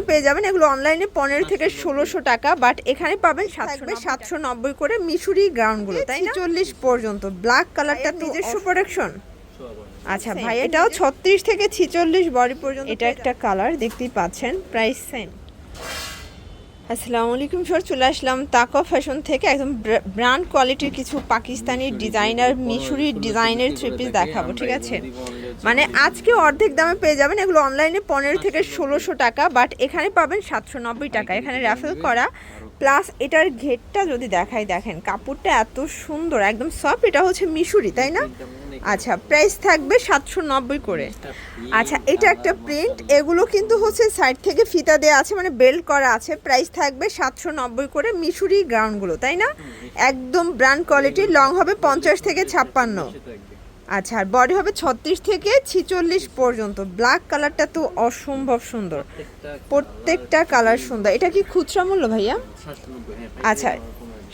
দামে পেয়ে যাবেন এগুলো অনলাইনে পনেরো থেকে ষোলোশো টাকা বাট এখানে পাবেন সাতশো সাতশো নব্বই করে মিশুরি গ্রাউন্ডগুলো তাই না? চল্লিশ পর্যন্ত। ব্ল্যাক কালারটা নিজস্ব প্রোডাকশন আচ্ছা ভাই এটাও ছত্রিশ থেকে ছিচল্লিশ বডি পর্যন্ত এটা একটা কালার দেখতেই পাচ্ছেন প্রাইস সেম আসসালামু আলাইকুম স্যার চলে আসলাম তাকা ফ্যাশন থেকে। একদম ব্র্যান্ড কোয়ালিটির কিছু পাকিস্তানি ডিজাইনার, মিশুরি ডিজাইনের থ্রি পিস দেখাবো, ঠিক আছে? মানে আজকে অর্ধেক দামে পেয়ে যাবেন এগুলো অনলাইনে পনেরো থেকে ষোলোশো টাকা, বাট এখানে পাবেন সাতশো নব্বই টাকা। এখানে র্যাফেল করা প্লাস এটার ঘেরটা যদি দেখাই, দেখেন, কাপড়টা এত সুন্দর, একদম সফট এটা হচ্ছে মিশুরি, তাই না? আচ্ছা প্রাইস থাকবে সাতশো নব্বই করে। আচ্ছা এটা একটা প্রিন্ট এগুলো কিন্তু হচ্ছে সাইড থেকে ফিতা দেওয়া আছে মানে বেল্ট করা আছে প্রাইস থাকবে সাতশো নব্বই করে মিশুরি গ্রাউন্ডগুলো তাই না? একদম ব্র্যান্ড কোয়ালিটি লং হবে পঞ্চাশ থেকে ছাপ্পান্ন। আচ্ছা আর বডি হবে ছত্রিশ থেকে ছিচল্লিশ পর্যন্ত। ব্ল্যাক কালারটা তো অসম্ভব সুন্দর। প্রত্যেকটা কালার সুন্দর। এটা কি খুচরা মূল্য ভাইয়া? আচ্ছা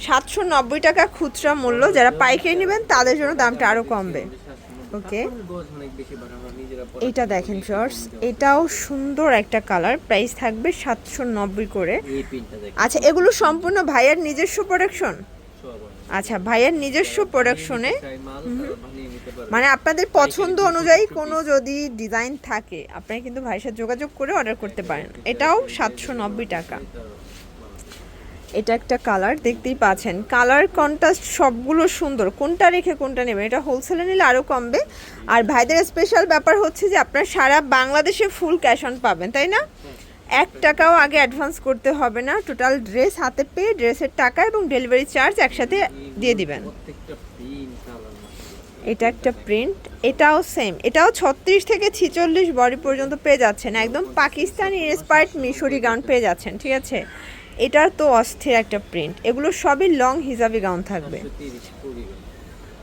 সাতশো নব্বই টাকা খুচরা মূল্য। যারা পাইকারি নেবেন তাদের জন্য দামটা আরও কমবে। ওকে এটা দেখেন শর্টস এটাও সুন্দর একটা কালার প্রাইস থাকবে সাতশো নব্বই করে। আচ্ছা এগুলো সম্পূর্ণ ভাইয়ার নিজস্ব প্রোডাকশন আচ্ছা ভাইয়ার নিজস্ব প্রোডাকশনে মানে আপনাদের পছন্দ অনুযায়ী কোনো যদি ডিজাইন থাকে আপনারা কিন্তু ভাইয়ের সাথে যোগাযোগ করে অর্ডার করতে পারেন। এটাও সাতশো নব্বই টাকা। এটা একটা কালার, দেখতেই পাচ্ছেন। কালার কন্ট্রাস্ট সবগুলো সুন্দর। কোনটা রেখে কোনটা নেবেন? এটা হোলসেলে নিলে আরও কমবে। আর ভাইদের স্পেশাল ব্যাপার হচ্ছে যে, আপনার সারা বাংলাদেশে ফুল ক্যাশ অন পাবেন, তাই না? এক টাকাও আগে অ্যাডভান্স করতে হবে না। টোটাল ড্রেস হাতে পেয়ে ড্রেসের টাকা এবং ডেলিভারি চার্জ একসাথে দিয়ে দিবেন। এটা একটা প্রিন্ট এটাও সেম এটাও ছত্রিশ থেকে ছিচল্লিশ বডি পর্যন্ত পেয়ে যাচ্ছেন। একদম পাকিস্তানি ইন্সপায়ার্ড মিশরি গাউন পেয়ে যাচ্ছেন, ঠিক আছে? এটার তো অস্থির একটা প্রিন্ট এগুলো সবই লং হিজাবি গাউন থাকবে।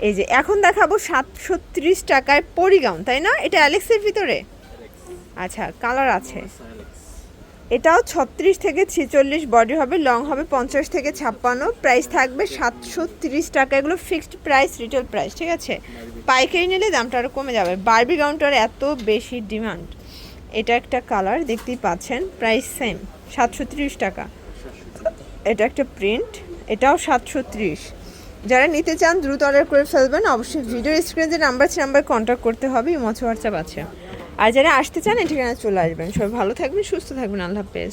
এই যে, এখন দেখাবো সাতশো ত্রিশ টাকায় পরি গাউন তাই না? এটা অ্যালেক্সের ভিতরে? আচ্ছা কালার আছে। এটাও ছত্রিশ থেকে ছেচল্লিশ বডি হবে লং হবে পঞ্চাশ থেকে ছাপ্পান্ন প্রাইস থাকবে সাতশো তিরিশ টাকা। এগুলো ফিক্সড প্রাইস রিটেল প্রাইস ঠিক আছে? পাইকারি নিলে দামটা আরও কমে যাবে। বারবি গাউনটার এত বেশি ডিমান্ড এটা একটা কালার দেখতেই পাচ্ছেন প্রাইস সেম সাতশো তিরিশ টাকা। এটা একটা প্রিন্ট এটাও সাতশো ত্রিশ। যারা নিতে চান, দ্রুত অর্ডার করে ফেলবেন। অবশ্যই ভিডিও স্ক্রিনে যে নাম্বার আছে নাম্বার কন্ট্যাক্ট করতে হবে। ইমোচ হোয়াটসঅ্যাপ আছে। আর যারা আসতে চান, এই ঠিকানা চলে আসবেন। সবাই ভালো থাকবেন, সুস্থ থাকবেন। আল্লাহ হাফেজ।